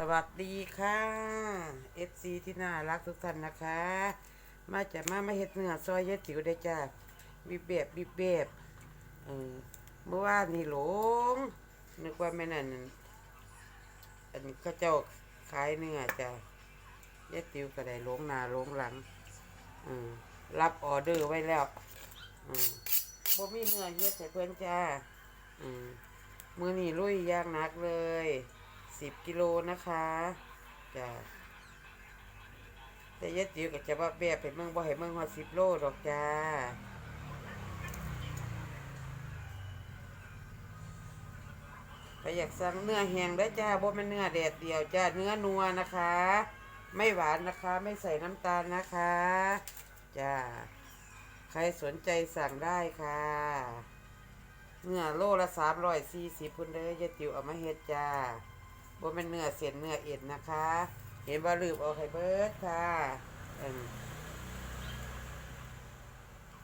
สวัสดีค่ะ FC ที่น่ารักทุกท่านนะคะ มาจากมามาเฮ็ดเนื้อซอยยายติ๋วได้จ้าบีบแบบบีบแบบเออเมื่อวานนี่หลงนึกว่าแม่นั่นอันนี้เขาเจ้าขายเนื้อจ้ายายติ๋วก็ได้หลงหน้าหลงหลังรับออเดอร์ไว้แล้วอืมบ่มีเนื้อเฮ็ดให้เพิ่อนจ้าอืมมือนี้ลุยยางหนักเลย สิบกิโลนะคะจ้ะแต่ยายติ๋วก็จะว่าแบบให้เมืองบ่ให้เมืองฮอดสิบโลดอกจ้าถ้าอยากสั่งเนื้อแห้งได้จ้าบ่แม่นเนื้อแดดเดียวจ้าเนื้อนัวนะคะ ไม่หวานนะคะ ไม่ใส่น้ำตาลนะคะจ้าใครสนใจสั่งได้ค่ะเนื้อโลละสามร้อยสี่สิบพุ่นเด้อยายติ๋วเอามาเฮ็ดจ้า บ่เป็นเนื้อเส้นเนื้อเอ็นนะคะ เห็นว่าลืมเอาไข่เบิร์ดค่ะอืม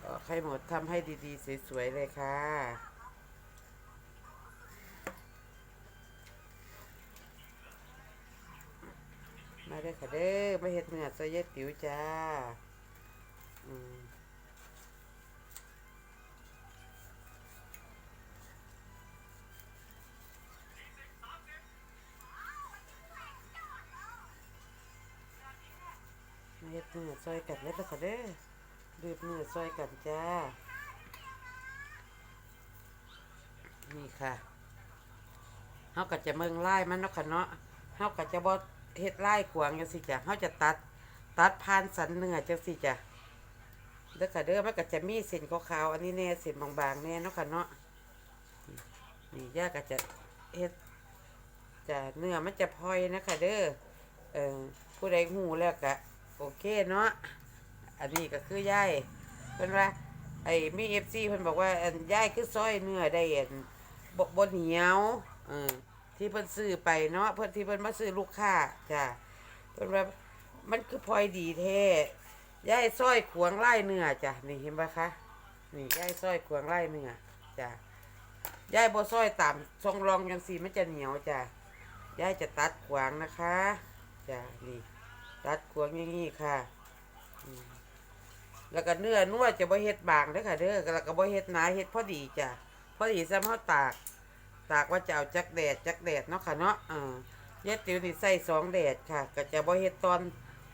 เอาไข่หมดทำให้ดีๆสวยๆเลยค่ะมาเด้อค่ะเด้อมาเฮ็ดเนื้อซอยเย็ดติ๋วจ้า อืม อซอยกันเลยเด้อค่ะเด้อดืบเนื้อซอยกันจ้า นี่ค่ะเฮาก็จะเมืองไล่มันเนาะค่ะเนาะเฮาก็จะบ่เฮ็ดไล่ขวางจังซี่จ้ะเฮาจะตัด ตัดผ่านสันเนื้อจังซี่จ้ะเด้อค่ะเด้อมันก็จะมีเส้นขาวๆอันนี้แน่เส้นบางๆแน่เนาะค่ะเนาะนี่ย่าก็จะเฮ็ดจะเนื้อมันจะพลอยนะคะเด้อเออผู้ใดหูแล้วก็ โอเคเนาะอันนี้ก็คือย่ายเพิ่นว่าไอ้มี FC เพิ่นบอกว่าอันย่ายคือซอยเนื้อได้อันบบ่เหนียวเออที่เพิ่นซื้อไปเนาะเพิ่นที่เพิ่นมาซื้อลูกค้าจ้ะเพิ่นว่ามันคือพลอยดีแท้ย่ายซอยขวางไล่เนื้อจ้ะนี่เห็นปะคะนี่ย่ายซอยขวางไล่เนื้อจ้ะย่ายบซอยตามทรงรองจังซี่มันจะเหนียวจ้ะย่ายจะตัดขวางนะคะจ้ะนี่ ตัดขวางอย่างนี้ค่ะ แล้วก็เนื้อนัวจะบ่เฮ็ดบางเด้อค่ะเด้อแล้วก็บ่เฮ็ดหนาเฮ็ดพอดีจ้ะพอดีซ้ำเฮาตาก ตากว่าจะเอาจักแดดจักแดดเนาะค่ะเนาะอ่าเย็ดติ๋วนี่ใส่สองแดดค่ะ ก็จะบ่เฮ็ดตอน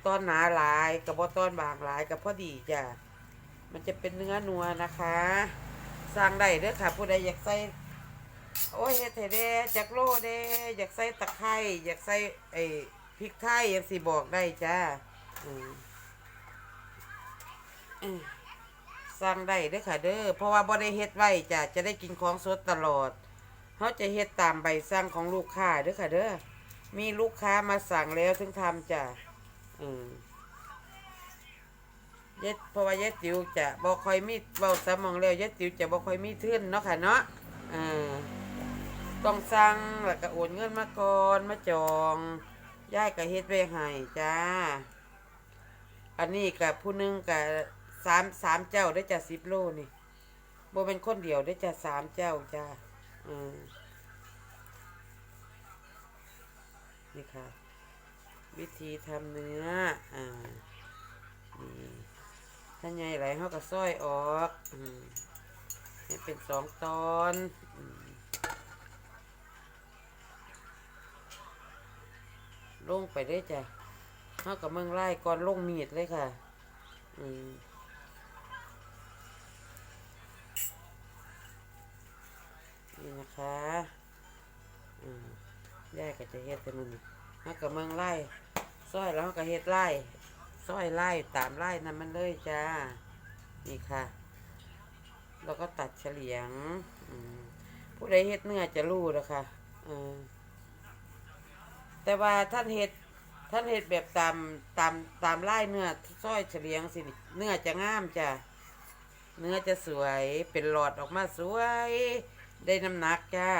ตอนหนาหลายก็บ่ตอนบางหลายก็พอดีจ้ะมันจะเป็นเนื้อนัวนะคะ สร้างได้เด้อค่ะ ผู้ใดอยากใส่โอ้ยเฮ็ดให้แด้จักโลเด้อยากใส่ตะไคร้อยากใส่ไอ้ พริกไทยจังสิบอกได้จ้าอืมอืมสั่งได้เด้อค่ะเด้อเพราะว่าบ่ได้เฮ็ดไว้จ้ะจะได้กินของสดตลอดเขาจะเฮ็ดตามใบสั่งของลูกค้าเด้อค่ะเด้อมีลูกค้ามาสั่งแล้วถึงทำจ้ะอืมเย็ดเพราะว่าเย็ดติ๋วจะบ่ค่อยมีเว้าสมองแล้วเย็ดติ๋วจะบ่ค่อยมีทุนเนาะค่ะเนาะเออต้องสั่งแล้วก็โอนเงินมาก่อนมาจอง ยายก็เฮ็ดไว้ให้จ้า อันนี้กับผู้หนึงกับสามสามเจ้าได้จะสิบโลนี่โบเป็นคนเดียวได้จะสามเจ้าจ้าอืมนี่ค่ะ วิธีทำเนื้อ อ่านี่ถ้าใหญ่ไหลเขาก็ซ้อยออก อืมให้เป็นสองตอน อืม ลงไปได้จ้ะเขากับเมืองไล่ก่อนลงมีดเลยค่ะ อืมนี่นะคะอืมยายก็จะเฮ็ดแต่มันเขากับเมืองไล่ซอยแล้วเขาก็เฮ็ดไล่ซอยไล่ตามไล่นั่นมันเลยจ้า นี่ค่ะ แล้วก็ตัดเฉลียงอืมผู้ใดเฮ็ดเนื้อจะรู้แล้วค่ะอืม แต่ว่าท่านเฮ็ดท่านเห็ดแบบตามตามตามไล่เนื้อซอยเฉลียงสิเนื้อจะงามจ้ะเนื้อจะสวยเป็นหลอดออกมาสวย ได้น้ำหนักจ้า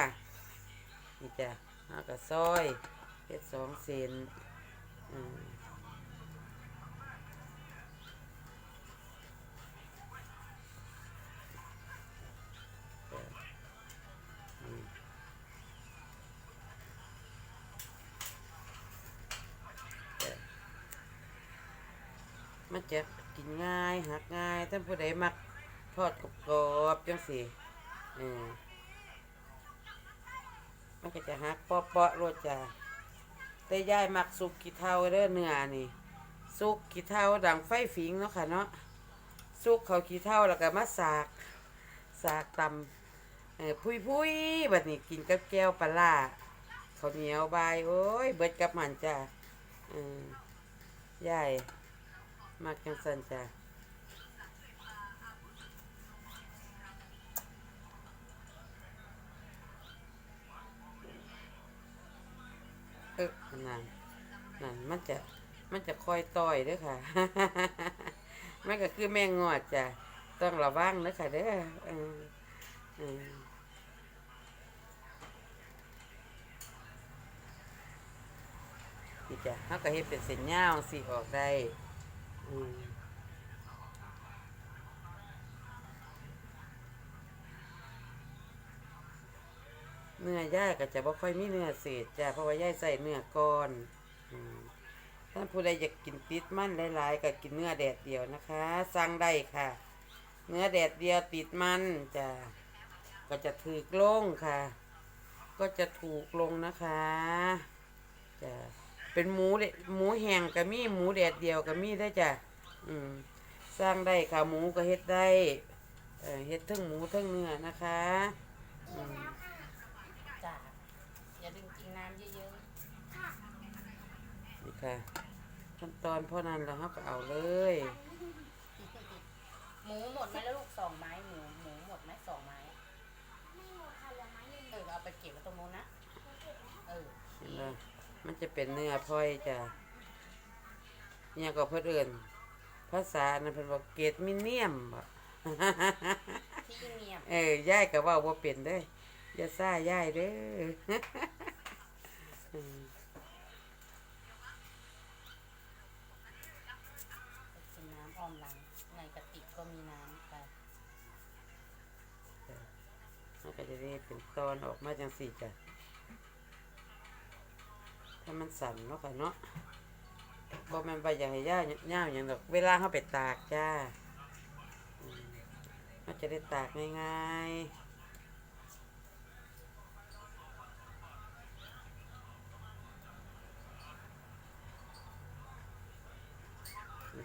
นี่จ้ะเอากระซอยเห็ดสองเซนอืม มันจะกินง่ายหักง่ายท่านผู้ใดมักทอดกรอบๆจังสิเออมันก็จะหักเปาะๆรสจ้าแต่ยายมักสุกกี่เท่าเด้อเนื้อนี่สุกกี่เท่าดังไฟฝิงเนาะค่ะเนาะสุกเขากี่เท่าแล้วก็มาสากสากตำเออพุยพุยๆบัดนี้กินกับแก้วปลาร้าข้าเหนียวบายโอ้ยเบิดกับมันจ้ายาย มากจังสันจ้ะเออนั่นนั่นมันจะมันจะคอยต่อยด้วยค่ะ มันก็คือแมงงอดจ้ะ ต้องระวังเด้อค่ะเด้อเออเออนี่จ้ะเขาก็เฮ็ดเป็นเส้นยาวสิออกได้ เนื้อย่างก็จะบ่ค่อยมีเนื้อเศษจ้ะเพราะว่าย่ายใส่เนื้อก้อนท่านผู้ใดอยากกินติดมันหลายๆก็กินเนื้อแดดเดียวนะคะสั่งได้ค่ะ เนื้อแดดเดียวติดมันจ้ะก็จะถูกลงค่ะ ก็จะถูกลงนะคะจ้ะ เป็นหมูเดหมูแห้งก็มีหมูแดดเดียวก็มีได้อจ้ะอืมสร้างได้ค่ะหมูก็เฮ็ดได้เอ่อเฮ็ดทั้งหมูทั้งเนื้อนะคะอืมจ้ะอย่าลืมกินน้ำเยอะนี่ค่ะขั้นตอนเพราะนั้นแล้วเราก็เอาเลยๆหมูหมดไหมแล้วลูกสองไม้หมูหมูหมดไหมสองไม้ไม่หมดค่ะเหลือไม้หนึ่งเออเอาไปเก็บไว้ตรงนู้นนะเออเห็นบ่ มันจะเป็นเนื้อพลอยจ้ะเนี่ยก็เพื่นเอนภาษาอันนั้นเพิ่นบอกเกรดมิเนียมบ่ที่เงียบเออยายก็เว่าบ่เป็นเด้ออย่าซ่ายายเด้ออืมไปกินน้ำอ้อมหลังในกระติกก็มีน้ำไปมันก็จะได้เป็นตอนออกมาจังสี่จ้ะ ถ้มันสั่นเนาะค่ะเนาะบ่แม่นว่าอยาให้ย่าย่าวหยังดอกเวลาเฮาไปตากจ้ามันจะได้ตากง่ายๆ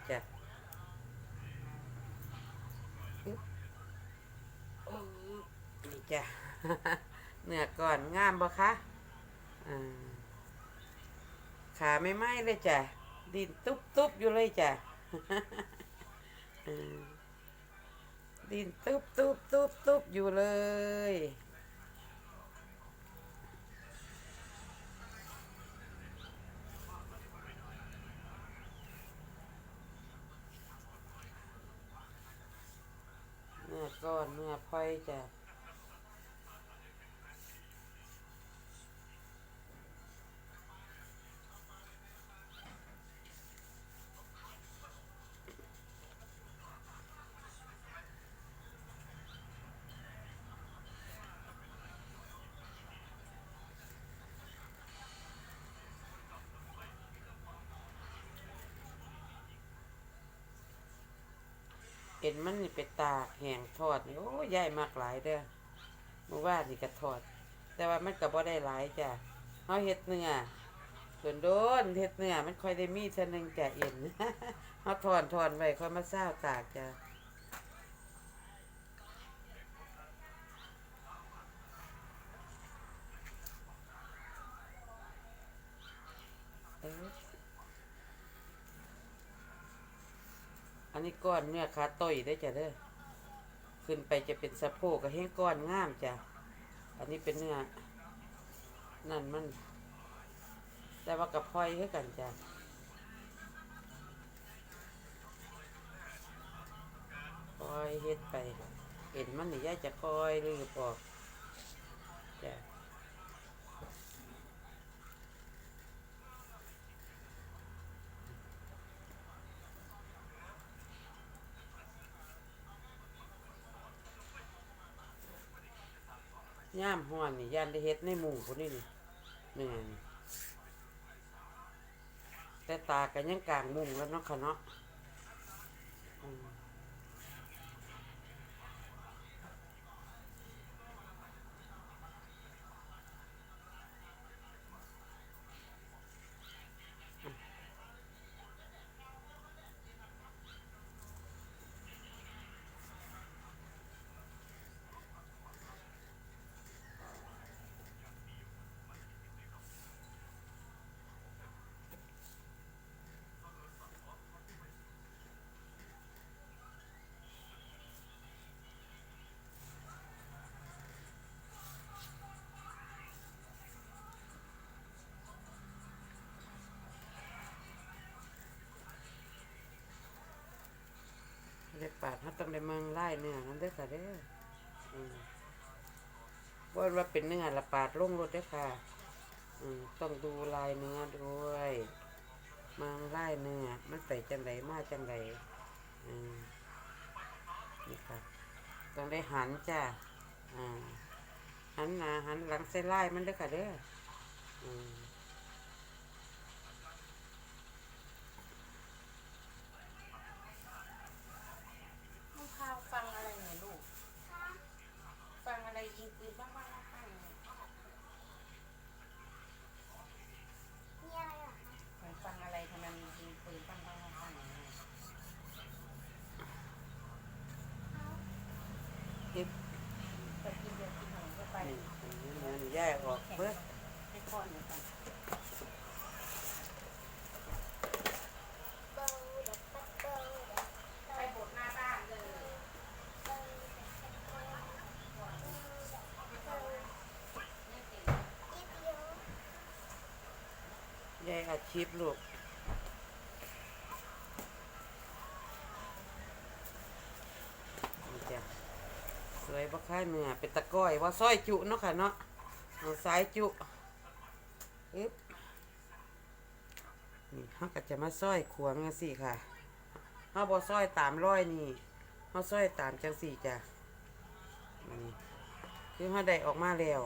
จ้ะอึ๊บอึ๊บนี่จ้ะเนื้อก่อนงามบ่คะอ่า ขาไม่ไหม้เลยจ้ะ ดินตุ๊บตุบอยู่เลยจ้ะดินตุ๊บตุ๊บตุ๊บตุ๊บอยู่เลย เนื้อก้อนเนื้อพลอยจ้ะ เอ็นมันนี่ไปตากแห้งทอดนี่โอ้ยยายมากหลายเด้อเมื่อวานนี่ก็ทอด แต่ว่ามันก็บ่ได้หลายจ้ะเฮาเฮ็ดเนื้อส่วนโดนเฮ็ดเนื้อมันค่อยได้มีเท่านึงจ้ะเอ็นเฮาถอนถอนไว้ค่อยมาซ่าตากจ้ะ ก้อนเนื้อขาต้อยได้จ้ะเด้อขึ้นไปจะเป็นสะโพกกับแห้งก้อนงามจ้ะอันนี้เป็นเนื้อนั่นมันแต่ว่ากับพลอยให้กันจ้ะคอยเฮ็ดไป เห็นมันนี่ย่าจะคอยรืบออกจ้ะ ย่ามห่อนนี่ย่านได้เฮ็ดในหมู่คนนี้นี่เหนื่อยแต่ตากันยังกลางมุงแล้วเนาะค่ะเนาะ ปาดเขาต้องได้เมืองไล่เนื้อนั่นเด้อค่ะเด้ออืมว่าว่าเป็นเนื้อละปาดลงรถเด้ค่ะต้องดูลายเนื้อด้วยเมืองไล่เนื้อมันใส่จังไรมาจังไรอืมนี่ค่ะต้องได้หันจ้าหันหน้าหันหลังใส่ไล่มันเด้ค่ะเด้ออืม น้องพาวฟังอะไรหน่อยลูก ฟังอะไรยิงปืนบ้างบ้างบ้างบ้างเนี่ย มีอะไรเหรอคะ มันฟังอะไรทำไมมันยิงปืนบ้างบ้างบ้างบ้างอย่างเงี้ย เฮ็ด ไปกินเดียวกินหนึ่งก็ไป นี่นี่เนื้อนี่แยกออกเบิด ให้ก้อนเดียวกัน เบาเด็กปัดเบาเด็ก ไปบดหน้าบ้านเลย เบาเด็กปัดเบาเบาเด็กเบา นี่สิ อีเดียว แยกอาชีพลูกจ้ะสวยบ่ค่ายเนื้อเป็นตะก้อยว่าซอยจุเนาะค่ะเนาะเอาสายจุอึ๊บนี่เขาก็จะมาซอยขวงจังซี่ค่ะเขาบ่ซอยตามร้อยนี่เขาซอยตามจังสี่จ้ะนี่คือเขาได้ออกมาแล้ว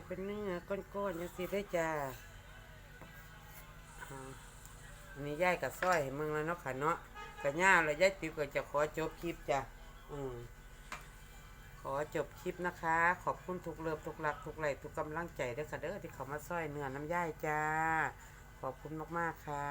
จะเป็นเนื้อก้อนๆยังสิได้จ้าอันนี้ย่ายกับซ้อยให้มึงแล้วเนาะค่ะเนาะกับย่าแล้วย่ายติ๋วก็จะขอจบคลิปจ้ะอืมขอจบคลิปนะคะ ขอบคุณทุกเลิฟทุกรักทุกไหลทุกกำลังใจด้อค่ะเด้อที่เขามาซ้อยเนื้อน้ำย่ายจ้า ขอบคุณมากๆค่ะ